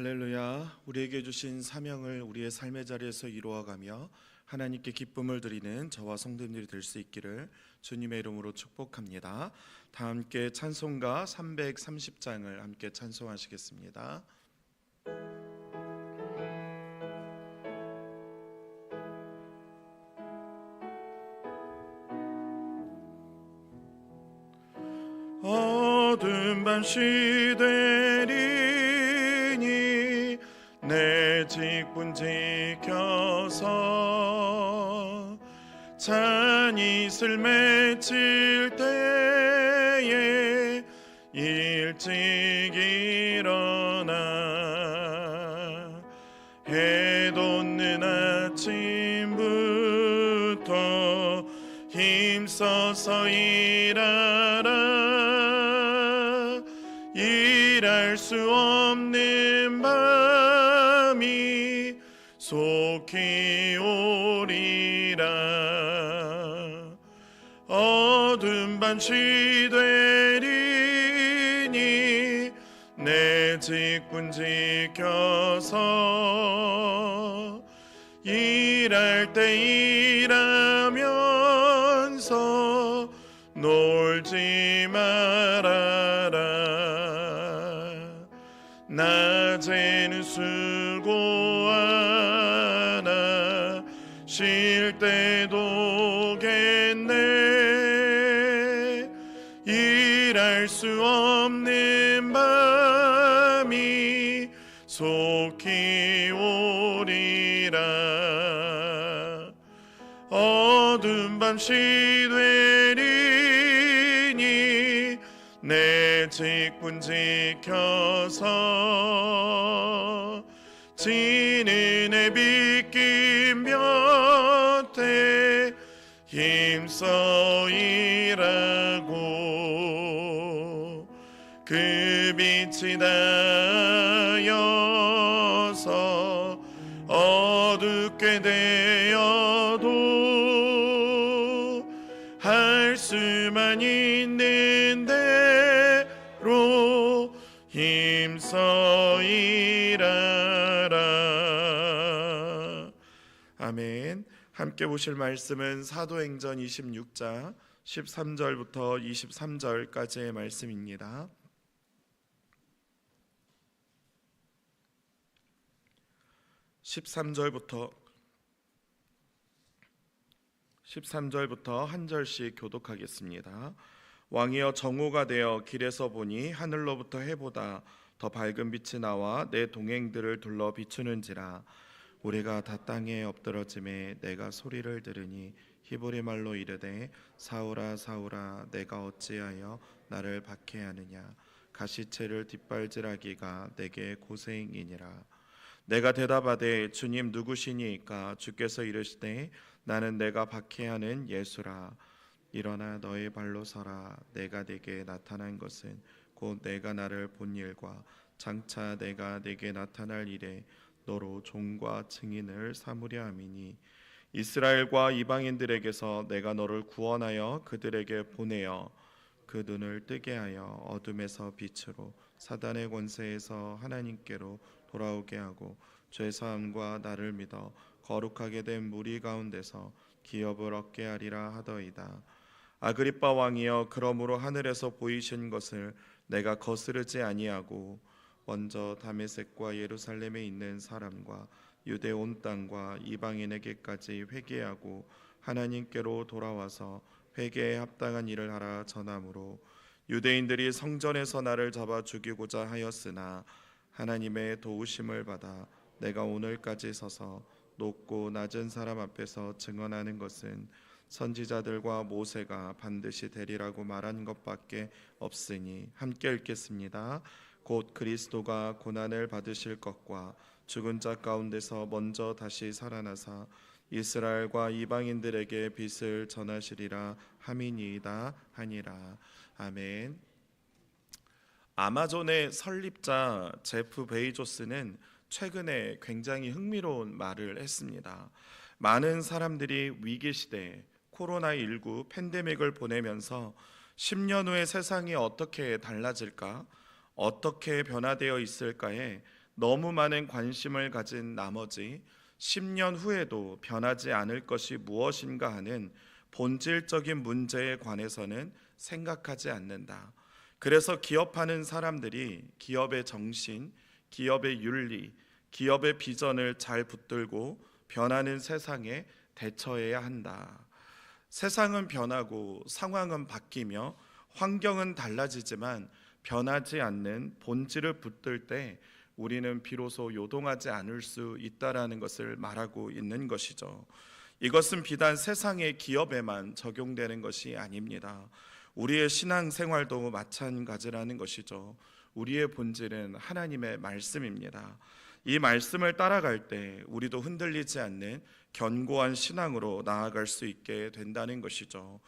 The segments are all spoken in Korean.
할렐루야. 우리에게 주신 사명을 우리의 삶의 자리에서 이루어가며 하나님께 기쁨을 드리는 저와 성도님들이 될 수 있기를 주님의 이름으로 축복합니다. 다 함께 찬송가 330장을 함께 찬송하시겠습니다. 어둠 밤 시되 내 직분 지켜서 잔이슬 맺힐 때에 일찍 일어나 해 돋는 아침부터 힘써서 일하 밤시 되리니 내 직분 지켜서 일할 때 일하면서 놀지 말아라. 낮에는 수 밤시 되리니 내 직분 지켜서 지는 해 빗긴 볕에 힘써 일하고 그 빛이 나 힘써 일하라. 아멘. 함께 보실 말씀은 사도행전 26장 13절부터 23절까지의 말씀입니다. 13절부터 13절부터 한 절씩 교독하겠습니다. 왕이여 정오가 되어 길에서 보니 하늘로부터 해보다 더 밝은 빛이 나와 내 동행들을 둘러 비추는지라. 우리가 다 땅에 엎드러짐에 내가 소리를 들으니 히브리 말로 이르되 사울아 사울아 내가 어찌하여 나를 박해하느냐? 가시체를 뒷발질하기가 내게 고생이니라. 내가 대답하되 주님 누구시니까? 주께서 이르시되 나는 내가 박해하는 예수라. 일어나 너의 발로 서라. 내가 내게 나타난 것은 곧 내가 나를 본 일과 장차 내가 내게 나타날 일에 너로 종과 증인을 삼으려 함이니 이스라엘과 이방인들에게서 내가 너를 구원하여 그들에게 보내어 그 눈을 뜨게 하여 어둠에서 빛으로 사단의 권세에서 하나님께로 돌아오게 하고 죄 사함과 나를 믿어 거룩하게 된 무리 가운데서 기업을 얻게 하리라 하더이다. 아그리빠 왕이여 그러므로 하늘에서 보이신 것을 내가 거스르지 아니하고 먼저 다메섹과 예루살렘에 있는 사람과 유대 온 땅과 이방인에게까지 회개하고 하나님께로 돌아와서 회개에 합당한 일을 하라 전함으로 유대인들이 성전에서 나를 잡아 죽이고자 하였으나 하나님의 도우심을 받아 내가 오늘까지 서서 높고 낮은 사람 앞에서 증언하는 것은 선지자들과 모세가 반드시 되리라고 말한 것밖에 없으니 함께 읽겠습니다. 곧 그리스도가 고난을 받으실 것과 죽은 자 가운데서 먼저 다시 살아나사 이스라엘과 이방인들에게 빛을 전하시리라 함이니이다 하니라 아멘. 아마존의 설립자 제프 베이조스는 최근에 굉장히 흥미로운 말을 했습니다. 많은 사람들이 위기 시대 코로나19 팬데믹을 보내면서 10년 후에 세상이 어떻게 달라질까? 어떻게 변화되어 있을까에 너무 많은 관심을 가진 나머지 10년 후에도 변하지 않을 것이 무엇인가 하는 본질적인 문제에 관해서는 생각하지 않는다. 그래서 기업하는 사람들이 기업의 정신, 기업의 윤리, 기업의 비전을 잘 붙들고 변하는 세상에 대처해야 한다. 세상은 변하고 상황은 바뀌며 환경은 달라지지만 변하지 않는 본질을 붙들 때 우리는 비로소 요동하지 않을 수 있다라는 것을 말하고 있는 것이죠. 이것은 비단 세상의 기업에만 적용되는 것이 아닙니다. 우리의 신앙 생활도 마찬가지라는 것이죠. 우리의 본질은 하나님의 말씀입니다. 이 말씀을 따라갈 때 우리도 흔들리지 않는 견고한 신앙으로 나아갈 수 있게 된다는 것이죠.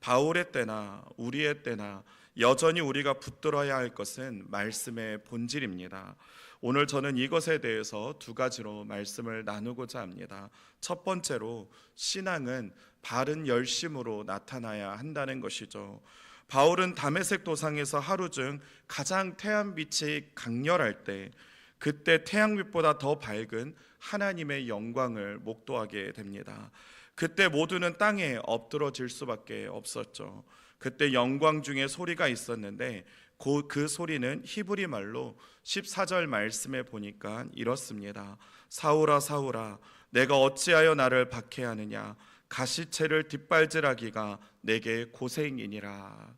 바울의 때나 우리의 때나 여전히 우리가 붙들어야 할 것은 말씀의 본질입니다. 오늘 저는 이것에 대해서 두 가지로 말씀을 나누고자 합니다. 첫 번째로 신앙은 바른 열심으로 나타나야 한다는 것이죠. 바울은 담에색 도상에서 하루 중 가장 태양빛이 강렬할 때 그때 태양빛보다 더 밝은 하나님의 영광을 목도하게 됩니다. 그때 모두는 땅에 엎드러질 수밖에 없었죠. 그때 영광 중에 소리가 있었는데 그, 그 소리는 히브리 말로 14절 말씀에 보니까 이렇습니다. 사울아 사울아 내가 어찌하여 나를 박해하느냐 가시채를 뒷발질하기가 내게 고생이니라.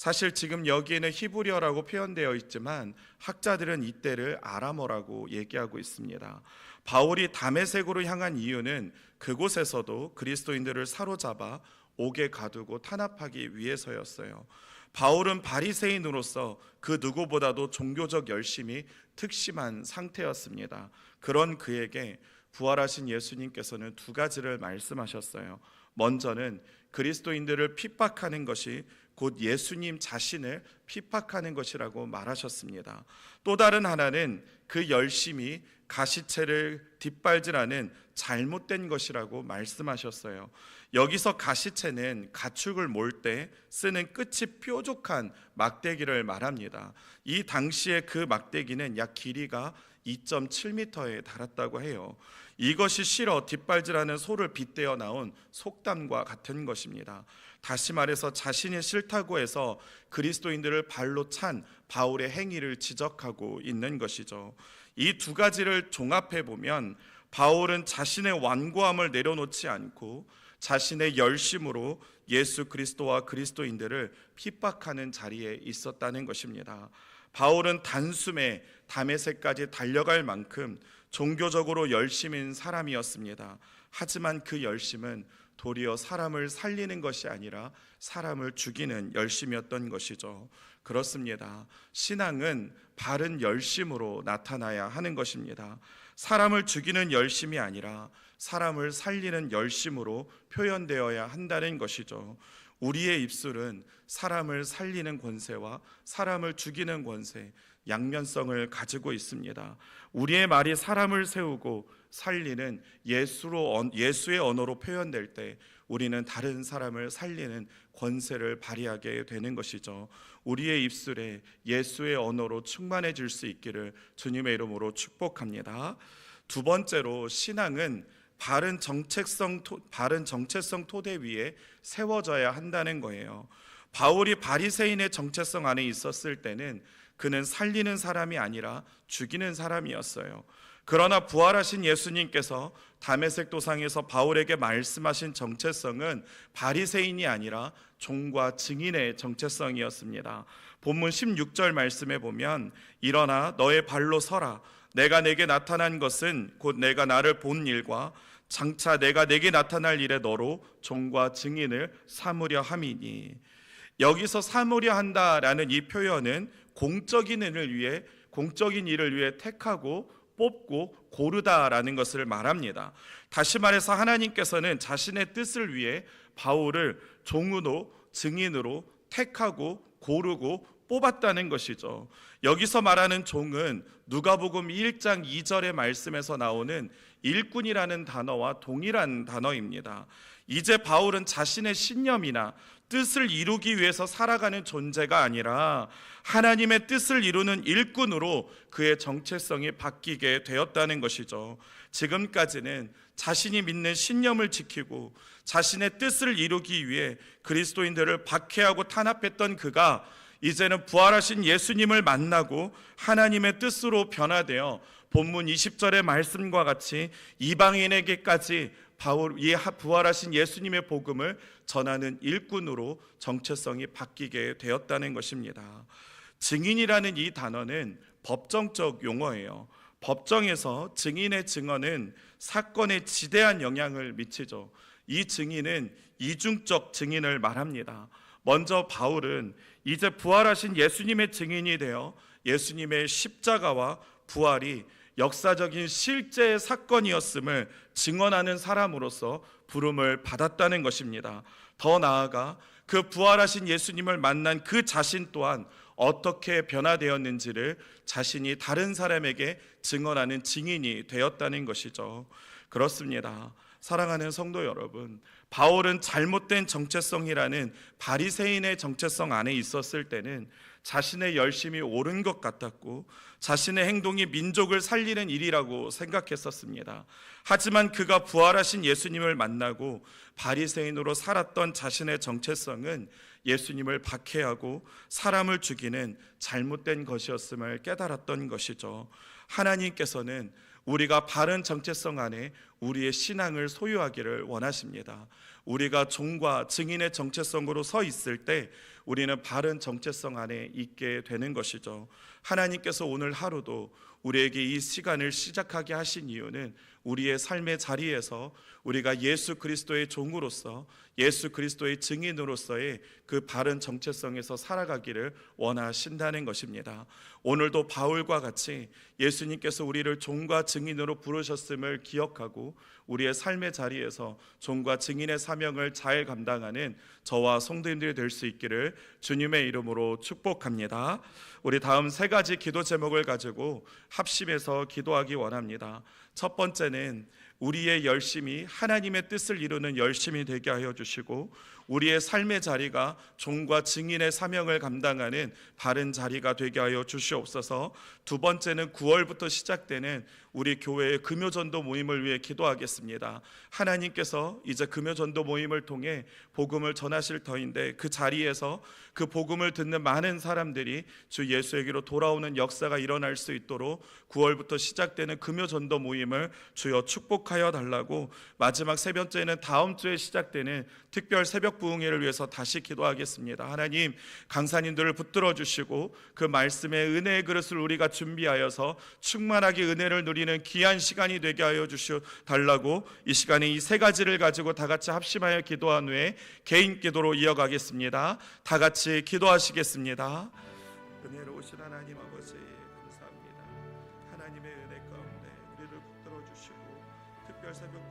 사실 지금 여기에는 히브리어라고 표현되어 있지만 학자들은 이때를 아람어라고 얘기하고 있습니다. 바울이 담에색으로 향한 이유는 그곳에서도 그리스도인들을 사로잡아 옥에 가두고 탄압하기 위해서였어요. 바울은 바리새인으로서 그 누구보다도 종교적 열심이 특심한 상태였습니다. 그런 그에게 부활하신 예수님께서는 두 가지를 말씀하셨어요. 먼저는 그리스도인들을 핍박하는 것이 곧 예수님 자신을 핍박하는 것이라고 말하셨습니다. 또 다른 하나는 그 열심이 가시채를 뒷발질하는 잘못된 것이라고 말씀하셨어요. 여기서 가시채는 가축을 몰 때 쓰는 끝이 뾰족한 막대기를 말합니다. 이 당시에 그 막대기는 약 길이가 2.7m에 달았다고 해요. 이것이 실어 뒷발질하는 소를 빗대어 나온 속담과 같은 것입니다. 다시 말해서 자신이 싫다고 해서 그리스도인들을 발로 찬 바울의 행위를 지적하고 있는 것이죠. 이 두 가지를 종합해 보면 바울은 자신의 완고함을 내려놓지 않고 자신의 열심으로 예수 그리스도와 그리스도인들을 핍박하는 자리에 있었다는 것입니다. 바울은 단숨에 담에색까지 달려갈 만큼 종교적으로 열심인 사람이었습니다. 하지만 그 열심은 도리어 사람을 살리는 것이 아니라 사람을 죽이는 열심이었던 것이죠. 그렇습니다. 신앙은 바른 열심으로 나타나야 하는 것입니다. 사람을 죽이는 열심이 아니라 사람을 살리는 열심으로 표현되어야 한다는 것이죠. 우리의 입술은 사람을 살리는 권세와 사람을 죽이는 권세, 양면성을 가지고 있습니다. 우리의 말이 사람을 세우고 살리는 예수로 예수의 언어로 표현될 때 우리는 다른 사람을 살리는 권세를 발휘하게 되는 것이죠. 우리의 입술에 예수의 언어로 충만해질 수 있기를 주님의 이름으로 축복합니다. 두 번째로 신앙은 바른 정체성 바른 정체성 토대 위에 세워져야 한다는 거예요. 바울이 바리새인의 정체성 안에 있었을 때는 그는 살리는 사람이 아니라 죽이는 사람이었어요. 그러나 부활하신 예수님께서 담에색 도상에서 바울에게 말씀하신 정체성은 바리새인이 아니라 종과 증인의 정체성이었습니다. 본문 16절 말씀에 보면 일어나 너의 발로 서라 내가 내게 나타난 것은 곧 내가 나를 본 일과 장차 내가 내게 나타날 일에 너로 종과 증인을 삼으려 함이니 여기서 삼으려 한다라는 이 표현은 공적인 일을 위해 공적인 일을 위해 택하고 뽑고 고르다라는 것을 말합니다. 다시 말해서 하나님께서는 자신의 뜻을 위해 바울을 종으로 증인으로 택하고 고르고 뽑았다는 것이죠. 여기서 말하는 종은 누가복음 1장 2절의 말씀에서 나오는 일꾼이라는 단어와 동일한 단어입니다. 이제 바울은 자신의 신념이나 뜻을 이루기 위해서 살아가는 존재가 아니라 하나님의 뜻을 이루는 일꾼으로 그의 정체성이 바뀌게 되었다는 것이죠. 지금까지는 자신이 믿는 신념을 지키고 자신의 뜻을 이루기 위해 그리스도인들을 박해하고 탄압했던 그가 이제는 부활하신 예수님을 만나고 하나님의 뜻으로 변화되어 본문 20절의 말씀과 같이 이방인에게까지 바울 이 부활하신 예수님의 복음을 전하는 일꾼으로 정체성이 바뀌게 되었다는 것입니다. 증인이라는 이 단어는 법정적 용어예요. 법정에서 증인의 증언은 사건에 지대한 영향을 미치죠. 이 증인은 이중적 증인을 말합니다. 먼저 바울은 이제 부활하신 예수님의 증인이 되어 예수님의 십자가와 부활이 역사적인 실제 사건이었음을 증언하는 사람으로서 부름을 받았다는 것입니다. 더 나아가 그 부활하신 예수님을 만난 그 자신 또한 어떻게 변화되었는지를 자신이 다른 사람에게 증언하는 증인이 되었다는 것이죠. 그렇습니다. 사랑하는 성도 여러분, 바울은 잘못된 정체성이라는 바리새인의 정체성 안에 있었을 때는 자신의 열심이 옳은 것 같았고 자신의 행동이 민족을 살리는 일이라고 생각했었습니다. 하지만 그가 부활하신 예수님을 만나고 바리새인으로 살았던 자신의 정체성은 예수님을 박해하고 사람을 죽이는 잘못된 것이었음을 깨달았던 것이죠. 하나님께서는 우리가 바른 정체성 안에 우리의 신앙을 소유하기를 원하십니다. 우리가 종과 증인의 정체성으로 서 있을 때 우리는 바른 정체성 안에 있게 되는 것이죠. 하나님께서 오늘 하루도 우리에게 이 시간을 시작하게 하신 이유는 우리의 삶의 자리에서 우리가 예수 그리스도의 종으로서 예수 그리스도의 증인으로서의 그 바른 정체성에서 살아가기를 원하신다는 것입니다. 오늘도 바울과 같이 예수님께서 우리를 종과 증인으로 부르셨음을 기억하고 우리의 삶의 자리에서 종과 증인의 사명을 잘 감당하는 저와 성도님들이 될 수 있기를 주님의 이름으로 축복합니다. 우리 다음 세 가지 기도 제목을 가지고 합심해서 기도하기 원합니다. 첫 번째는 우리의 열심이 하나님의 뜻을 이루는 열심이 되게 하여 주시고 우리의 삶의 자리가 종과 증인의 사명을 감당하는 바른 자리가 되게 하여 주시옵소서. 두 번째는 9월부터 시작되는 우리 교회의 금요전도 모임을 위해 기도하겠습니다. 하나님께서 이제 금요전도 모임을 통해 복음을 전하실 터인데 그 자리에서 그 복음을 듣는 많은 사람들이 주 예수에게로 돌아오는 역사가 일어날 수 있도록 9월부터 시작되는 금요전도 모임을 주여 축복하여 달라고 마지막 세 번째는 다음 주에 시작되는 특별 새벽 부흥회를 위해서 다시 기도하겠습니다. 하나님 강사님들을 붙들어 주시고 그 말씀의 은혜의 그릇을 우리가 준비하여서 충만하게 은혜를 누리는 귀한 시간이 되게 하여 주시어 달라고 이 시간에 이 세 가지를 가지고 다 같이 합심하여 기도한 후에 개인 기도로 이어가겠습니다. 다 같이 기도하시겠습니다. 은혜로우신 하나님 아버지 감사합니다. 하나님의 은혜 가운데 우리를 붙들어 주시고 특별 새벽